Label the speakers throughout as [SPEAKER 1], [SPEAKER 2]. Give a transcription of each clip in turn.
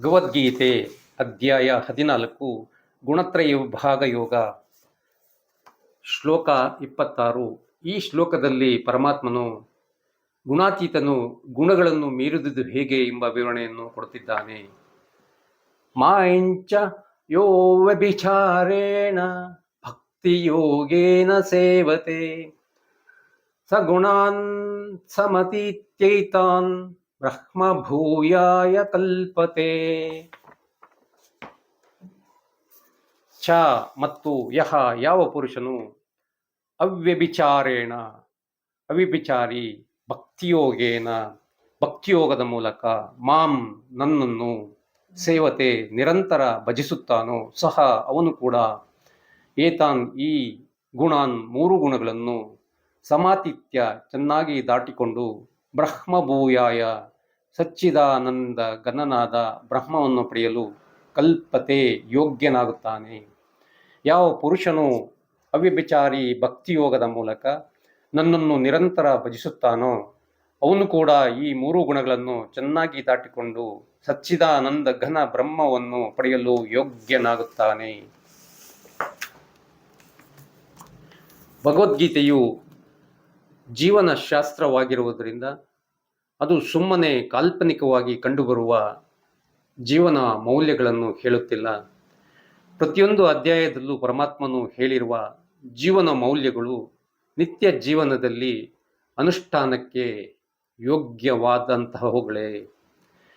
[SPEAKER 1] ಭಗವದ್ಗೀತೆ ಅಧ್ಯಾಯ ಹದಿನಾಲ್ಕು, ಗುಣತ್ರಯ ವಿಭಾಗ ಯೋಗ ಶ್ಲೋಕ ಇಪ್ಪತ್ತಾರು. ಈ ಶ್ಲೋಕದಲ್ಲಿ ಪರಮಾತ್ಮನು ಗುಣಾತೀತನು ಗುಣಗಳನ್ನು ಮೀರಿದುದು ಹೇಗೆ ಎಂಬ ವಿವರಣೆಯನ್ನು ಕೊಡುತ್ತಿದ್ದಾನೆ. ಮಾಂಚ ಯೋ ವ್ಯಭಿಚಾರೇಣ ಭಕ್ತಿಯೋಗೇನ ಸೇವತೆ. ಸಗುಣಾನ್ ಸಮತೀತ್ಯೈತಾನ್ ಬ್ರಹ್ಮಭೂಯಾಯ ಕಲ್ಪತೆ. ಚ ಮತ್ತು ಯಹ ಯಾವ ಪುರುಷನು ಅವ್ಯಭಿಚಾರೇಣ, ಅವಿಭಿಚಾರಿ ಭಕ್ತಿಯೋಗೇನ, ಭಕ್ತಿಯೋಗದ ಮೂಲಕ ಮಾಂ ನನ್ನನ್ನು ಸೇವತೆ ನಿರಂತರ ಭಜಿಸುತ್ತಾನೋ, ಸಹ ಅವನು ಕೂಡ ಏತಾನ್ ಈ ಗುಣಾನ್ ಮೂರು ಗುಣಗಳನ್ನು ಸಮಾತಿತ್ಯ ಚೆನ್ನಾಗಿ ದಾಟಿಕೊಂಡು ಬ್ರಹ್ಮಭೂಯಾಯ ಸಚ್ಚಿದಾನಂದ ಗನನಾದ ಬ್ರಹ್ಮವನ್ನು ಪಡೆಯಲು ಕಲ್ಪತೆ ಯೋಗ್ಯನಾಗುತ್ತಾನೆ. ಯಾವ ಪುರುಷನು ಅವ್ಯಭಿಚಾರಿ ಭಕ್ತಿಯೋಗದ ಮೂಲಕ ನನ್ನನ್ನು ನಿರಂತರ ಭಜಿಸುತ್ತಾನೋ, ಅವನು ಕೂಡ ಈ ಮೂರು ಗುಣಗಳನ್ನು ಚೆನ್ನಾಗಿ ದಾಟಿಕೊಂಡು ಸಚ್ಚಿದಾನಂದ ಘನ ಬ್ರಹ್ಮವನ್ನು ಪಡೆಯಲು ಯೋಗ್ಯನಾಗುತ್ತಾನೆ. ಭಗವದ್ಗೀತೆಯು ಜೀವನ ಶಾಸ್ತ್ರವಾಗಿರುವುದರಿಂದ ಅದು ಸುಮ್ಮನೆ ಕಾಲ್ಪನಿಕವಾಗಿ ಕಂಡುಬರುವ ಜೀವನ ಮೌಲ್ಯಗಳನ್ನು ಹೇಳುತ್ತಿಲ್ಲ. ಪ್ರತಿಯೊಂದು ಅಧ್ಯಾಯದಲ್ಲೂ ಪರಮಾತ್ಮನು ಹೇಳಿರುವ ಜೀವನ ಮೌಲ್ಯಗಳು ನಿತ್ಯ ಜೀವನದಲ್ಲಿ ಅನುಷ್ಠಾನಕ್ಕೆ ಯೋಗ್ಯವಾದಂತಹವುಗಳೇ.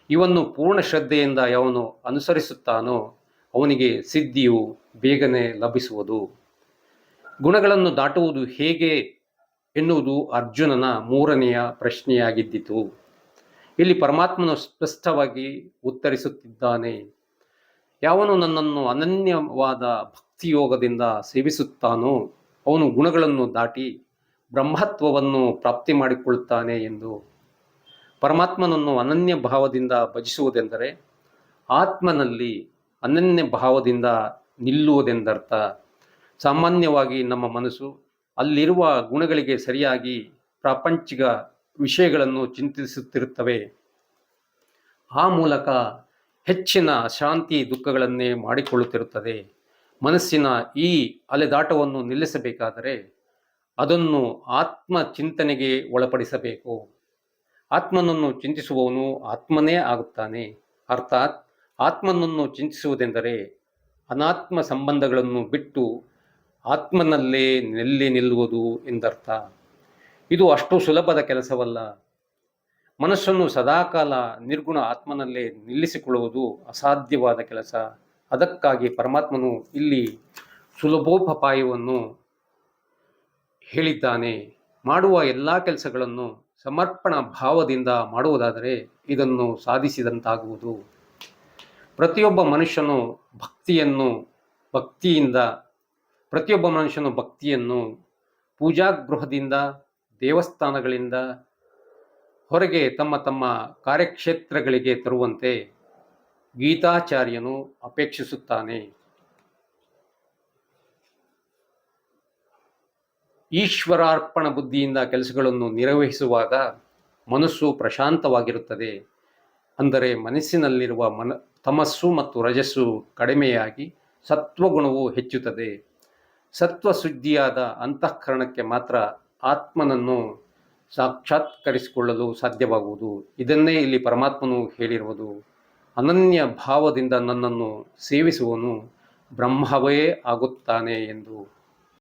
[SPEAKER 1] ಇವನ್ನು ಪೂರ್ಣ ಶ್ರದ್ಧೆಯಿಂದ ಯಾವನು ಅನುಸರಿಸುತ್ತಾನೋ ಅವನಿಗೆ ಸಿದ್ಧಿಯು ಬೇಗನೆ ಲಭಿಸುವುದು. ಗುಣಗಳನ್ನು ದಾಟುವುದು ಹೇಗೆ? ಎನ್ನುವುದು ಅರ್ಜುನನ ಮೂರನೆಯ ಪ್ರಶ್ನೆಯಾಗಿದ್ದಿತು. ಇಲ್ಲಿ ಪರಮಾತ್ಮನು ಸ್ಪಷ್ಟವಾಗಿ ಉತ್ತರಿಸುತ್ತಿದ್ದಾನೆ, ಯಾವನು ನನ್ನನ್ನು ಅನನ್ಯವಾದ ಭಕ್ತಿಯೋಗದಿಂದ ಸೇವಿಸುತ್ತಾನೋ ಅವನು ಗುಣಗಳನ್ನು ದಾಟಿ ಬ್ರಹ್ಮತ್ವವನ್ನು ಪ್ರಾಪ್ತಿ ಮಾಡಿಕೊಳ್ಳುತ್ತಾನೆ ಎಂದು. ಪರಮಾತ್ಮನನ್ನು ಅನನ್ಯ ಭಾವದಿಂದ ಭಜಿಸುವುದೆಂದರೆ ಆತ್ಮನಲ್ಲಿ ಅನನ್ಯ ಭಾವದಿಂದ ನಿಲ್ಲುವುದೆಂದರ್ಥ. ಸಾಮಾನ್ಯವಾಗಿ ನಮ್ಮ ಮನಸ್ಸು ಅಲ್ಲಿರುವ ಗುಣಗಳಿಗೆ ಸರಿಯಾಗಿ ಪ್ರಾಪಂಚಿಕ ವಿಷಯಗಳನ್ನು ಚಿಂತಿಸುತ್ತಿರುತ್ತವೆ. ಆ ಮೂಲಕ ಹೆಚ್ಚಿನ ಶಾಂತಿ ದುಃಖಗಳನ್ನೇ ಮಾಡಿಕೊಳ್ಳುತ್ತಿರುತ್ತದೆ. ಮನಸ್ಸಿನ ಈ ಅಲೆದಾಟವನ್ನು ನಿಲ್ಲಿಸಬೇಕಾದರೆ ಅದನ್ನು ಆತ್ಮ ಚಿಂತನೆಗೆ ಒಳಪಡಿಸಬೇಕು. ಆತ್ಮನನ್ನು ಚಿಂತಿಸುವವನು ಆತ್ಮನೇ ಆಗುತ್ತಾನೆ. ಅರ್ಥಾತ್ ಆತ್ಮನನ್ನು ಚಿಂತಿಸುವುದೆಂದರೆ ಅನಾತ್ಮ ಸಂಬಂಧಗಳನ್ನು ಬಿಟ್ಟು ಆತ್ಮನಲ್ಲೇ ನೆಲ್ಲಿ ನಿಲ್ಲುವುದು ಎಂದರ್ಥ. ಇದು ಅಷ್ಟು ಸುಲಭದ ಕೆಲಸವಲ್ಲ. ಮನಸ್ಸನ್ನು ಸದಾಕಾಲ ನಿರ್ಗುಣ ಆತ್ಮನಲ್ಲೇ ನಿಲ್ಲಿಸಿಕೊಳ್ಳುವುದು ಅಸಾಧ್ಯವಾದ ಕೆಲಸ. ಅದಕ್ಕಾಗಿ ಪರಮಾತ್ಮನು ಇಲ್ಲಿ ಸುಲಭೋಪಾಯವನ್ನು ಹೇಳಿದ್ದಾನೆ. ಮಾಡುವ ಎಲ್ಲ ಕೆಲಸಗಳನ್ನು ಸಮರ್ಪಣ ಭಾವದಿಂದ ಮಾಡುವುದಾದರೆ ಇದನ್ನು ಸಾಧಿಸಿದಂತಾಗುವುದು. ಪ್ರತಿಯೊಬ್ಬ ಮನುಷ್ಯನು ಭಕ್ತಿಯನ್ನು ಭಕ್ತಿಯಿಂದ ಪ್ರತಿಯೊಬ್ಬ ಮನುಷ್ಯನು ಭಕ್ತಿಯನ್ನು ಪೂಜಾ ಗೃಹದಿಂದ ದೇವಸ್ಥಾನಗಳಿಂದ, ಹೊರಗೆ ತಮ್ಮ ತಮ್ಮ ಕಾರ್ಯಕ್ಷೇತ್ರಗಳಿಗೆ ತರುವಂತೆ ಗೀತಾಚಾರ್ಯನು ಅಪೇಕ್ಷಿಸುತ್ತಾನೆ. ಈಶ್ವರಾರ್ಪಣ ಬುದ್ಧಿಯಿಂದ ಕೆಲಸಗಳನ್ನು ನಿರ್ವಹಿಸುವಾಗ ಮನಸ್ಸು ಪ್ರಶಾಂತವಾಗಿರುತ್ತದೆ. ಅಂದರೆ ಮನಸ್ಸಿನಲ್ಲಿರುವ ಮನ, ತಮಸ್ಸು ಮತ್ತು ರಜಸ್ಸು ಕಡಿಮೆಯಾಗಿ ಸತ್ವಗುಣವು ಹೆಚ್ಚುತ್ತದೆ. ಸತ್ವ ಶುದ್ಧಿಯಾದ ಅಂತಃಕರಣಕ್ಕೆ ಮಾತ್ರ ಆತ್ಮನನ್ನು ಸಾಕ್ಷಾತ್ಕರಿಸಿಕೊಳ್ಳಲು ಸಾಧ್ಯವಾಗುವುದು. ಇದನ್ನೇ ಇಲ್ಲಿ ಪರಮಾತ್ಮನು ಹೇಳಿರುವುದು. ಅನನ್ಯ ಭಾವದಿಂದ ನನ್ನನ್ನು ಸೇವಿಸುವನು ಬ್ರಹ್ಮವೇ ಆಗುತ್ತಾನೆ ಎಂದು.